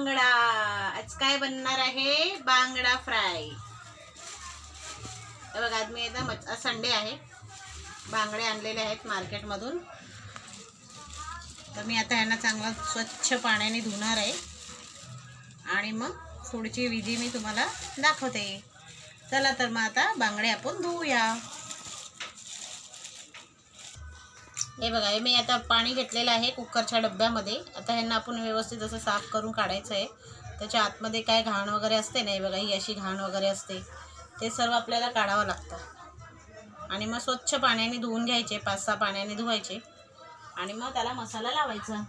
बांगडा. आज काय बनणार आहे? बांगडा फ्राय. बघा आज मी एकदम संडे आहे. बांगडे आणलेले आहेत मार्केटमधून. तर मी आता यांना चांगला स्वच्छ पाण्याने धुणार आहे. आणि मग पुढची विधी मी तुम्हाला दाखवते. चला तर मग आता बांगडे आपण धुवूया हे बघा हे मी आता पाणी घेतलेलं आहे कुकरच्या डब्यामध्ये. आता ह्यांना आपण व्यवस्थित असं साफ करून काढायचं आहे. त्याच्या आतमध्ये काय घाण वगैरे असते नाही बघा ही अशी घाण वगैरे असते. ते सर्व आपल्याला काढावं लागतं. आणि मग स्वच्छ पाण्याने धुवून घ्यायचे पाच सहा पाण्याने धुवायचे. आणि मग त्याला मसाला लावायचा.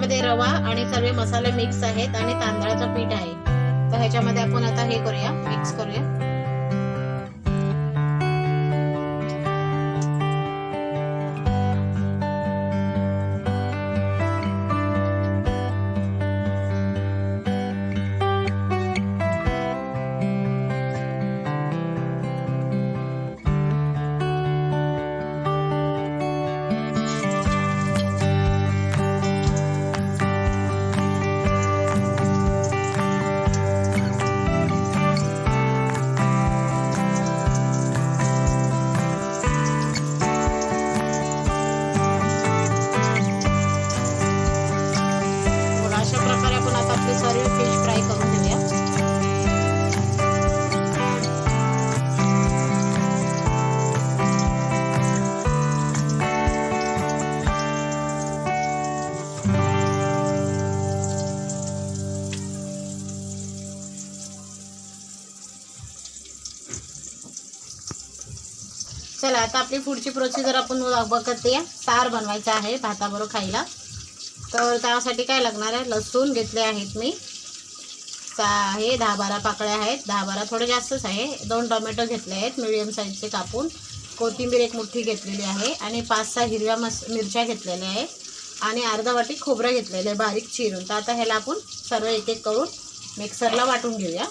ह्याच्यामध्ये रवा आणि सर्व मसाले मिक्स आहेत आणि तांदळाचं पीठ आहे. तर ह्याच्यामध्ये आपण आता हे करूया मिक्स करूया. चला आता आपली पुढची प्रोसिजर आपण बघत या सार बनवायचा आहे भाताबरोबर खायला. तर त्यासाठी काय लागणार आहे? लसूण घेतले आहेत मी. आहे दहा बारा पाकळ्या आहेत. दहा बारा थोडे जास्तच आहे. दोन टोमॅटो घेतले आहेत मिडियम साईजचे कापून. कोथिंबीर एक मुठ्ठी घेतलेली आहे आणि पाच सहा हिरव्या मस मिरच्या घेतलेल्या आहेत. आणि अर्धा वाटी खोबरं घेतलेलं आहे बारीक चिरून. तर आता ह्याला आपण सर्व एक एक करून मिक्सरला वाटून घेऊया.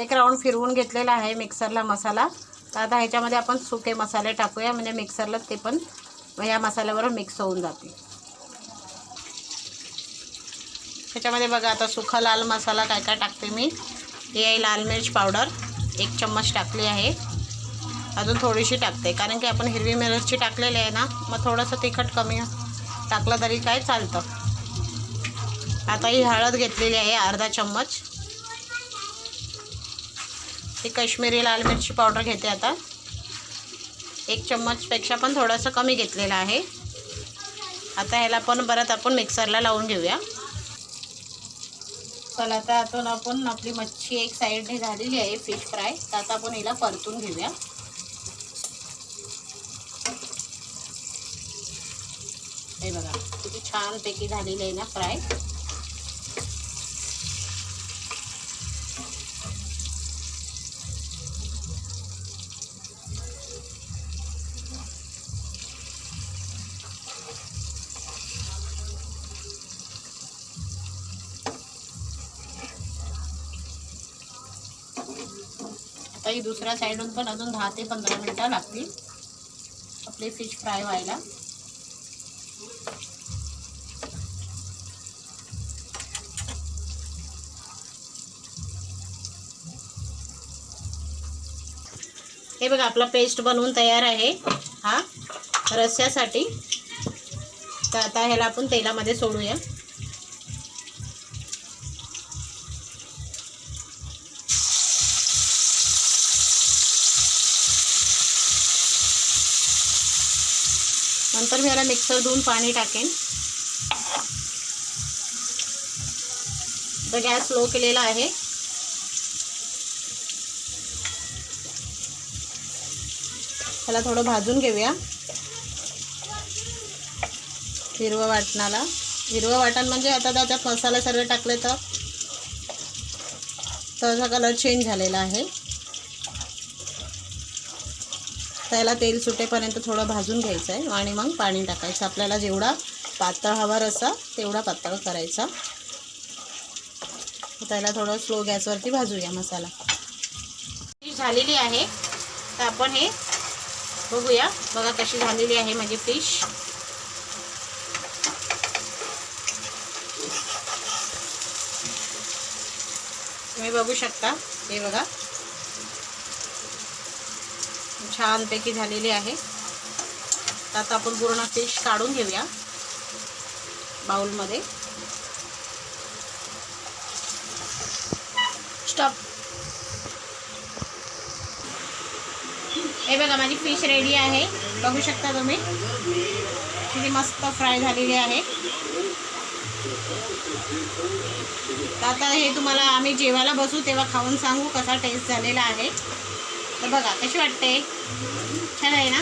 एक राऊंड फिरवून घेतलेला आहे मिक्सरला मसाला. तर आता ह्याच्यामध्ये आपण सुके मसाले टाकूया. म्हणजे मिक्सरला ते पण या मसाल्यावर मिक्स होऊन जाते. ह्याच्यामध्ये बघा आता सुखा लाल मसाला काय काय टाकते मी. ही आहे लाल मिर्च पावडर. एक चम्मच टाकली आहे. अजून थोडीशी टाकते. कारण की आपण हिरवी मिरची टाकलेली आहे ना मग थोडंसं तिखट कमी टाकलं तरी काय चालतं. आता ही हळद घेतलेली आहे अर्धा चम्मच. ही कश्मीरी लाल मिरची पावडर घेते आता. एक चम्मचपेक्षा पण थोडंसं कमी घेतलेलं आहे. आता ह्याला पण परत आपण मिक्सरला लावून घेऊया. चला आता आता आपण आपली मच्छी एक साईडने झालेली आहे फिश फ्राय तर आता आपण हिला परतून घेऊया. हे बघा किती छानपैकी झालेली आहे ना फ्राय आता ही दुसऱ्या साईडून पण अजून दहा ते पंधरा मिनटं लागतील. आपले फिश फ्राय व्हायला. हे बघा आपला पेस्ट बनवून तयार आहे हा रस्स्यासाठी तर आता ह्याला आपण तेलामध्ये सोडूया. नंतर मी याला मिक्सर धुवून पाणी टाकेन. तर गॅस स्लो केलेला आहे. त्याला थोडं भाजून घेऊया. हिरवं वाटणाला. हिरवं वाटण म्हणजे आता त्याच्यात मसाला सर्व टाकले तर त्याचा कलर चेंज झालेला आहे. त्याला तेल सुटेपर्यंत थोडं भाजून घ्यायचं आहे आणि मग पाणी टाकायचं. आपल्याला जेवढा पातळ हवा रसा तेवढा पातळ करायचा. त्याला थोडं स्लो गॅसवरती भाजूया मसाला. फिश झालेली आहे. तर आपण हे बघूया. बघा कशी झालेली आहे माझी फिश. तुम्ही बघू शकता. हे बघा. छानपैकी झालेली आहे. तर आता आपण पूर्ण फिश काढून घेऊया बाउलमध्ये. स्टॉप हे बघा माझी फिश रेडी आहे. बघू शकता तुम्ही? किती मस्त फ्राय झालेली आहे. तर आता हे तुम्हाला आम्ही जेवायला बसू तेव्हा खाऊन सांगू कसा टेस्ट झालेला आहे. तर बघा कशी वाटते? छान आहे ना?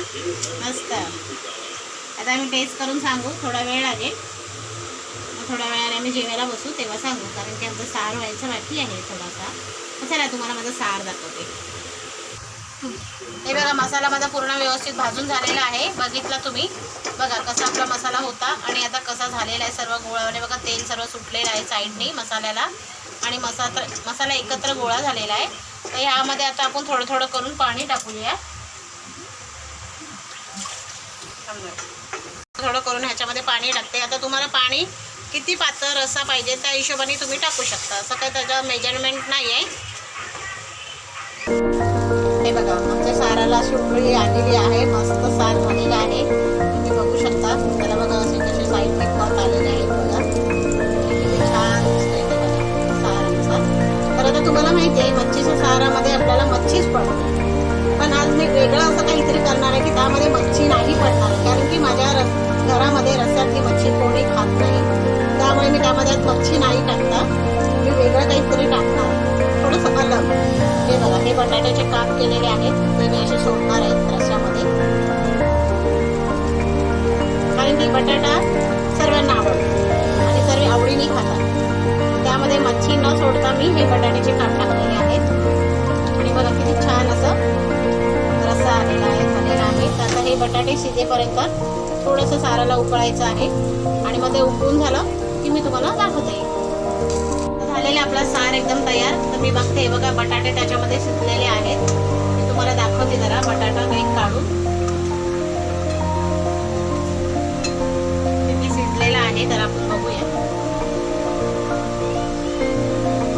मस्त. आता आम्ही टेस्ट करून सांगू थोडा वेळ लागेल. मग थोड्या वेळाने आम्ही जेवायला बसू तेव्हा सांगू कारण की आमचं सार व्हायचं बाकी आहे थोडासा. मग चला तुम्हाला माझं सार दाखवते. हे बघा मसाला माझा पूर्ण व्यवस्थित भाजून झालेला आहे. बघितला तुम्ही? बघा कसा आपला मसाला होता आणि आता कसा झालेला आहे सर्व गोळाने बघा तेल सर्व सुटलेलं आहे साईडने मसाल्याला. आणि मसाला मसाला एकत्र गोळा झालेला आहे. तर ह्यामध्ये आता आपण थोडं थोडं करून पाणी टाकूया. थोडं करून ह्याच्यामध्ये पाणी टाकते. आता तुम्हाला पाणी किती पातळ रस्सा पाहिजे त्या हिशोबाने तुम्ही टाकू शकता. असं काही त्याचं मेजरमेंट नाही आहे. हे बघा आमच्या साराला साराला आलेली आहे. मस्त सार झालेला आहे. तुम्ही बघू शकता. त्याला बघा असे कसे साईड निघत आलेले आहेत बघा. छान दिसतंय. सार तर आता तुम्हाला माहिती आहे मच्छीचं सारामध्ये आपल्याला मच्छीच पडते पण आज मी वेगळं असं काहीतरी करणार आहे की त्यामध्ये मच्छी नाही पडणार. कारण की माझ्या रस घरामध्ये रस्त्यातली मच्छी कोणी खात नाही. त्यामुळे मी त्यामध्ये आज मच्छी नाही टाकता मी वेगळं काहीतरी टाकणार. थोडंसं अलग हे बघा हे बटाट्याचे काप केलेले आहेत. ते मी असे सोडणार आहेत रस्त्यामध्ये. कारण की बटाटा सर्वांना आवडतो. आणि सर्व आवडीने खातात. त्यामध्ये मच्छी न सोडता मी हे बटाट्याचे काप टाकलेले आहेत. बघा किती छान असं. रस्सा आलेला आहे झालेला आहे. तर आता हे बटाटे शिजेपर्यंत थोडंसं साराला उकळायचं आहे. आणि मग ते उकळून झालं की मी तुम्हाला दाखवते. झालेला आपला सार एकदम तयार. तर मी बघते बघा बटाटे त्याच्यामध्ये शिजलेले आहेत. मी तुम्हाला दाखवते जरा बटाटा एक काढून. किती शिजलेला आहे तर आपण बघूया.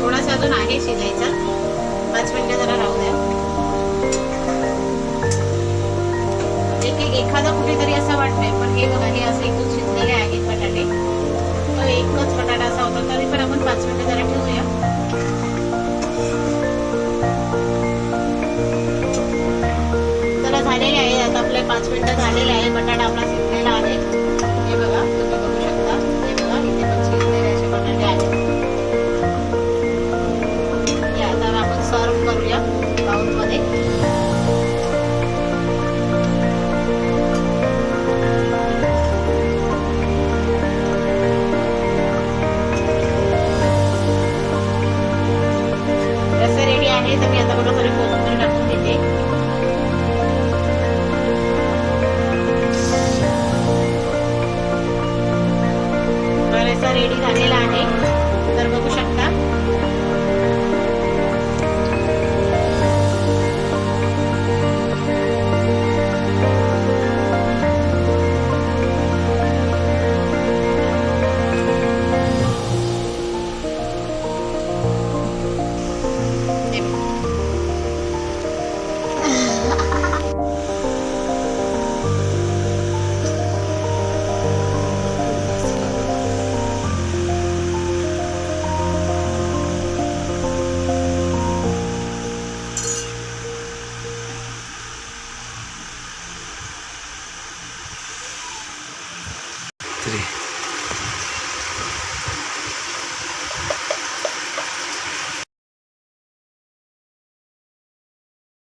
थोडासा अजून आहे शिजायचा. पाच मिनिटं जरा राहू द्या. एक एक एखादा कुठेतरी असं वाटतंय पण हे बघा हे असं एकूण शिजलेले आहेत बटाटे. तो एकच बटाटा असा होता तरी पण आपण पाच मिनिटं जरा ठेवूया. झालेले आहे आता आपले पाच मिनिटं झालेले आहे बटाटा आपला